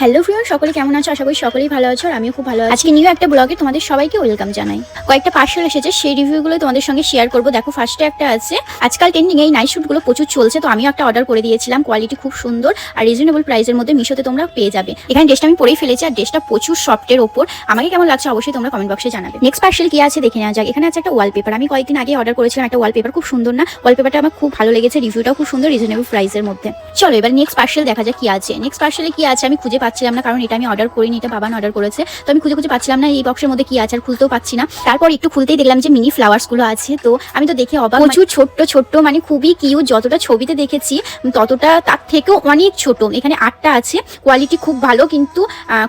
Hello ফ্রিয়ন সকলে কেমন আছো? আশা করি সকলেই ভালো আছো আর আমিও খুব ভালো আছি। আজকে নিউ একটা ব্লগে তোমাদের সবাইকে ওয়েলকাম জানাই। কয়েকটা পার্সেল এসেছে, সেই রিভিউগুলো তোমাদের সঙ্গে শেয়ার করব। দেখো ফার্স্টে একটা আছে, আজকাল ট্রেন্ডিং এই নাইট শুটগুলো প্রচুর চলছে, তো আমিও একটা অর্ডার করে দিয়েছিলাম। কোয়ালিটি খুব সুন্দর আর রিজনেবল প্রাইসের মধ্যে মিশোতে তোমরা পেয়ে যাবে। এখানে ড্রেসটা আমি পরেই ফেলেছি আর ড্রেসটা প্রচুর সফটের ওপর। আমাকে কেমন লাগছে অবশ্যই তোমরা কমেন্ট বক্সে জানাবে। নেক্সট পার্সেল কি আছে দেখে নেওয়া যাক। এখানে আছে একটা ওয়ালপেপার আমি কয়েকদিন আগে অর্ডার করেছিলাম, একটা ওয়ালপেপার খুব সুন্দর না? ওয়ালপেপারটা আমার খুব ভালো লেগেছে রিভিউটাও খুব সুন্দর রিজনেবল প্রাইসের মধ্যে। চলো, এবার নেক্সট পার্সেল দেখা যাক কি আছে। নেক্সট পার্সেলে কি আছে আমি খুঁজে পাচ্ছিলাম না কারণ এটা আমি অর্ডার করিনি এটা বাবান অর্ডার করেছে। তো আমি খুঁজে খুঁজে পাচ্ছিলাম না এই বক্সের মধ্যে কি আছে আর খুলতেও পাচ্ছি না। তারপর একটু খুলতেই দেখলাম যে মিনি ফ্লাওয়ার্সগুলো আছে তো আমি তো দেখে অবাক প্রচুর ছোট্ট ছোট্ট মানে খুবই কিউট যতটা ছবিতে দেখেছি ততটা তার থেকেও অনেক ছোট। এখানে আটটা আছে কোয়ালিটি খুব ভালো কিন্তু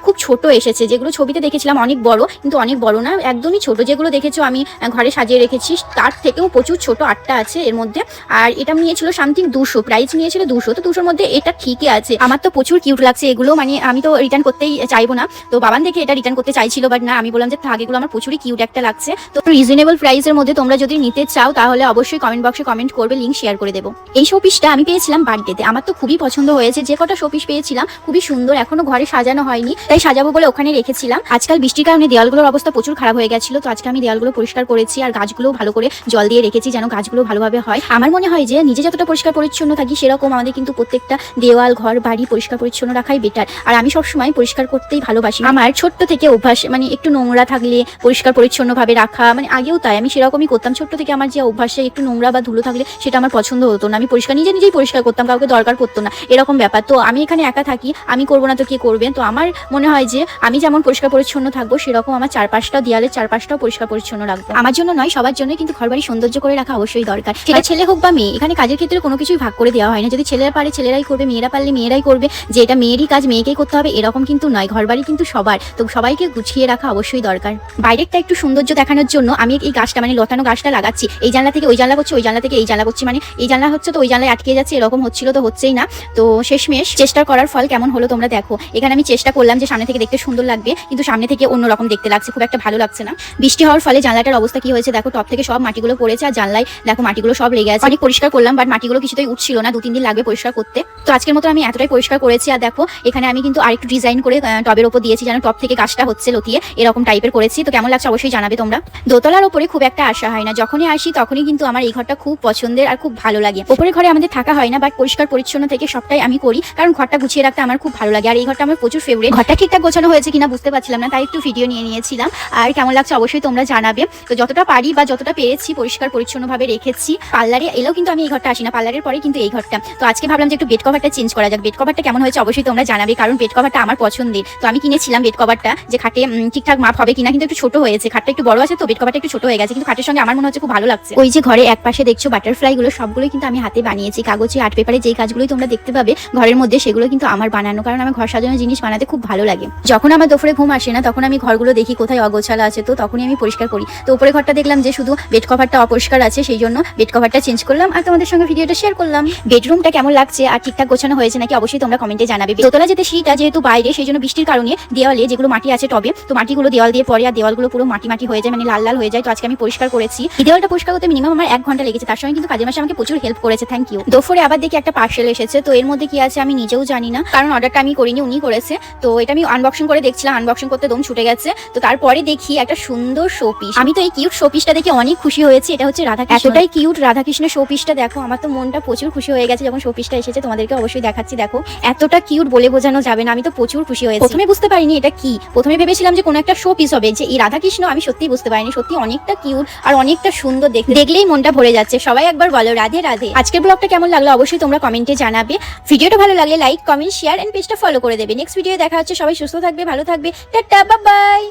খুব ছোট এসেছে। যেগুলো ছবিতে দেখেছিলাম অনেক বড় কিন্তু অনেক বড় না একদমই ছোট। যেগুলো দেখেছ আমি ঘরে সাজিয়ে রেখেছি তার থেকেও প্রচুর ছোট আটটা আছে এর মধ্যে। আর এটা নিয়েছিল সামথিং দুশো প্রাইস নিয়েছিল দুশো তো দুশোর মধ্যে এটা ঠিকই আছে। আমার তো প্রচুর কিউট লাগছে এগুলো মানে আমি তো রিটার্ন করতেই চাইব না। তো বাবান দেখে এটা রিটার্ন করতে চাইছিল বাট না, আমি বললাম যে, থাক, এগুলো আমার প্রচুরই কিউট একটা লাগছে। তো রিজনেবল প্রাইসের মধ্যে তোমরা যদি নিতে চাও, তাহলে অবশ্যই কমেন্ট বক্সে কমেন্ট করবে লিঙ্ক শেয়ার করে দেবো। এই শোপিসটা আমি পেয়েছিলাম বার্থডেতে আমার তো খুবই পছন্দ হয়েছে। যে কটা শোপিস পেয়েছিলাম, খুবই সুন্দর, এখনও ঘরে সাজানো হয়নি, তাই সাজাবো বলে ওখানে রেখেছিলাম। আজকাল বৃষ্টির কারণে দেওয়ালগুলোর অবস্থা প্রচুর খারাপ হয়ে গেছিল, তো আজকে আমি দেওয়ালগুলো পরিষ্কার করেছি, আর গাছগুলো ভালো করে জল দিয়ে রেখেছি, যেন গাছগুলো ভালোভাবে হয়। আমার মনে হয় যে, নিজে যতটা পরিষ্কার পরিচ্ছন্ন থাকি, সেরকম আমাদের কিন্তু প্রত্যেকটা দেওয়াল, ঘর, বাড়ি পরিষ্কার পরিচ্ছন্ন রাখাই বেটার আর আমি সবসময় পরিষ্কার করতেই ভালোবাসি। আমার ছোট্ট থেকে অভ্যাস মানে একটু নোংরা থাকলে পরিষ্কার পরিচ্ছন্ন ভাবে রাখা মানে আগেও তাই আমি সেরকমই করতাম। ছোট্ট থেকে আমার যে অভ্যাসে একটু নোংরা বা ধুলো থাকলে সেটা আমার পছন্দ হতো না। আমি পরিষ্কার নিজে নিজেই পরিষ্কার করতাম কাউকে দরকার পড়তো না এরকম ব্যাপার। তো আমি এখানে একা থাকি আমি করব না তো কে করবে? তো আমার মনে হয় যে আমি যেমন পরিষ্কার পরিচ্ছন্ন থাকব সেরকম আমার চারপাশটা দেয়ালের চারপাশটাও পরিষ্কার পরিচ্ছন্ন রাখব। আমার জন্য নয় সবার জন্য কিন্তু ঘরবাড়ি সৌন্দর্য করে রাখা অবশ্যই দরকার। সেটা ছেলে হোক বা মেয়ে এখানে কাজের ক্ষেত্রে কোনো কিছুই ভাগ করে দেওয়া হয় না। যদি ছেলেরা পারে ছেলেরাই করবে মেয়েরা পারলে মেয়েরাই করবে। যে এটা মেয়েরই কাজ মেয়েকেই করতে হবে, এরকম কিন্তু নয়। ঘরবাড়ি কিন্তু সবার। তো সবাইকে গুছিয়ে রাখা অবশ্যই দরকার। বাইরেরটা একটু সৌন্দর্য দেখানোর জন্য আমি এই গাছটা মানে লতানো গাছটা লাগাচ্ছি। এই জানলা থেকে ওই জানলা করছি, ওই জানলা থেকে এই জানলা করছি মানে এই জানলা হচ্ছে তো ওই জানলায় আটকে যাচ্ছে, এরকম হচ্ছিল তো হচ্ছেই না। তো শেষমেশ চেষ্টা করার ফল কেমন হলো তোমরা দেখো। এখানে আমি চেষ্টা করলাম যে সামনে থেকে দেখতে সুন্দর লাগবে, কিন্তু সামনে থেকে অন্যরকম দেখতে লাগছে, খুব একটা ভালো লাগছে না। বৃষ্টি হওয়ার ফলে জানলাটার অবস্থা কি হয়েছে দেখো, টপ থেকে সব মাটিগুলো পড়েছে আর জানলায় দেখো মাটিগুলো সব লেগে আছে। অনেক পরিষ্কার করলাম বাট মাটিগুলো কিছুতেই উঠছিল না দু তিন দিন লাগবে পরিষ্কার করতে। তো আজকের মতো আমি এতটাই পরিষ্কার করেছি, আর দেখো, এখানে আমি কিন্তু আরেকটু ডিজাইন করে টবের ওপর দিয়েছি, যেন টপ থেকে গাছটা হচ্ছে লতিয়ে, এরকম টাইপের করেছি। তো কেমন লাগছে অবশ্যই জানাবে তোমরা। দোতলার ওপরে খুব একটা আশা হয় না। যখনই আসি তখনই কিন্তু আমার এই ঘরটা খুব পছন্দের আর খুব ভালো লাগে। ওপরে ঘরে আমাদের থাকা হয় না বাট পরিষ্কার পরিচ্ছন্ন থেকে সবটাই আমি করি। কারণ ঘরটা গুছিয়ে রাখতে আমার খুব ভালো লাগে। আর এই ঘরটা আমার প্রচুর ফেভারিট ঘরটা ঠিকঠাক গোছানো হয়েছে কিনা বুঝতে পারছিলাম না, তাই একটু ভিডিও নিয়ে নিয়েছিলাম। আর কেমন লাগছে অবশ্যই তোমরা জানাবে। তো যতটা পারি বা যতটা পেরেছি পরিষ্কার পরিচ্ছন্নভাবে রেখেছি। পার্লারে এলেও কিন্তু আমি এই ঘরটা আসি না, পার্লারের পরে কিন্তু এই ঘরটা। তো আজকে ভাবলাম যে একটু বেড কভারটা চেঞ্জ করা যাক। বেড কভারটা কেমন হয়েছে অবশ্যই তোমরা জানাবে, কারণ বেড কভারটা আমার পছন্দের। তো আমি কিনেছিলাম বেড কভারটা যে খাটে ঠিকঠাক মাপ হবে কিনা, কিন্তু একটু ছোট হয়েছে। খাটটা একটু বড় আছে তো বেড কভারটা একটু ছোট হয়ে গেছে, কিন্তু খাটের সঙ্গে আমার মনে হচ্ছে খুব ভালো লাগছে। ওই যে ঘরে এক পাশে দেখছ বাটারফ্লাই গুলো সবগুলোই কিন্তু আমি হাতে বানিয়েছি। কাগজে আর্ট পেপারে যেই কাজগুলোই তোমরা দেখতে পাবে, ঘরের মধ্যে সেগুলো কিন্তু আমার বানানো। কারণ আমার ঘর সাজানো জিনিস বানাতে খুব ভালো লাগে। যখন আমার দুপুরে ঘুম আসে না, তখন আমি ঘরগুলো দেখি কোথায় অগোছালা আছে, তো তখনই আমি পরিষ্কার করি। তো উপরে ঘরটা দেখলাম যে শুধু বেড কভারটা অপরিষ্কার আছে, সেই জন্য বেড কভারটা চেঞ্জ করলাম আর তোমাদের সঙ্গে ভিডিওটা শেয়ার করলাম। বেডরুমটা কেমন লাগছে আর ঠিকঠাক গোছানো হয়েছে নাকি অবশ্যই তোমরা কমেন্টে জানাবে। দোতলা যেতে সিঁড়িটা যেহেতু বাইরে, সেই জন্য বৃষ্টির কারণে দেওয়ালে যেগুলো মাটি আছে টবে, তো মাটিগুলো দেওয়াল দিয়ে পরে আর দেওয়ালগুলো পুরো মাটি মাটি হয়ে যায় মানে লাল লাল হয়ে যায়। তো আজকে আমি পরিষ্কার করেছি। এই দেওয়ালটা পরিষ্কার করতে মিনিমাম আমার এক ঘণ্টা লেগেছে। তার সঙ্গে কিন্তু কাজের মাসে আমাকে প্রচুর হেল্প করেছে। থ্যাংক ইউ দুপুরে আবার দেখি একটা পার্সেল এসেছে। তো এর মধ্যে কি আছে আমি নিজেও জানি না। কারণ অর্ডারটা আমি করিনি, উনি করেছে। তো এটা আমি আনবক্সিং করে দেখছিলাম। আনবক্সিং করতে দম ছুটে গেছে। তো তারপরে দেখি একটা সুন্দর শোপিস আমি তো এই কিউট শোপিসটা দেখে অনেক খুশি হয়েছি। এটা হচ্ছে রাধা এতটাই কিউট রাধাকৃষ্ণের শোপিসটা দেখো। আমার তো মনটা প্রচুর খুশি হয়ে গেছে যখন শোপিসটা এসেছে। তোমাদেরকে অবশ্যই দেখাচ্ছি। দেখো, এতটা কিউট বলে বোঝানো যাবে না, আমি তো প্রচুর খুশি হয়েছি। প্রথমে বুঝতে পারিনি এটা কি। প্রথমে ভেবেছিলাম যে কোনো একটা শো পিস হবে, যে এই রাধাকৃষ্ণ আমি সত্যি বুঝতে পারিনি, সত্যি অনেকটা কিউট আর অনেকটা সুন্দর দেখতে। দেখলেই মনটা ভরে যাচ্ছে। সবাই একবার বলো, রাধে রাধে। আজকের ব্লগটা কেমন লাগল অবশ্যই তোমরা কমেন্টে জানাবে। ভিডিওটা ভালো লাগলে লাইক কমেন্ট শেয়ার অ্যান্ড পেজটা ফলো করে দেবে। নেক্সট ভিডিও দেখা হচ্ছে। সবাই সুস্থ থাকবে, ভালো থাকবে। Tata bye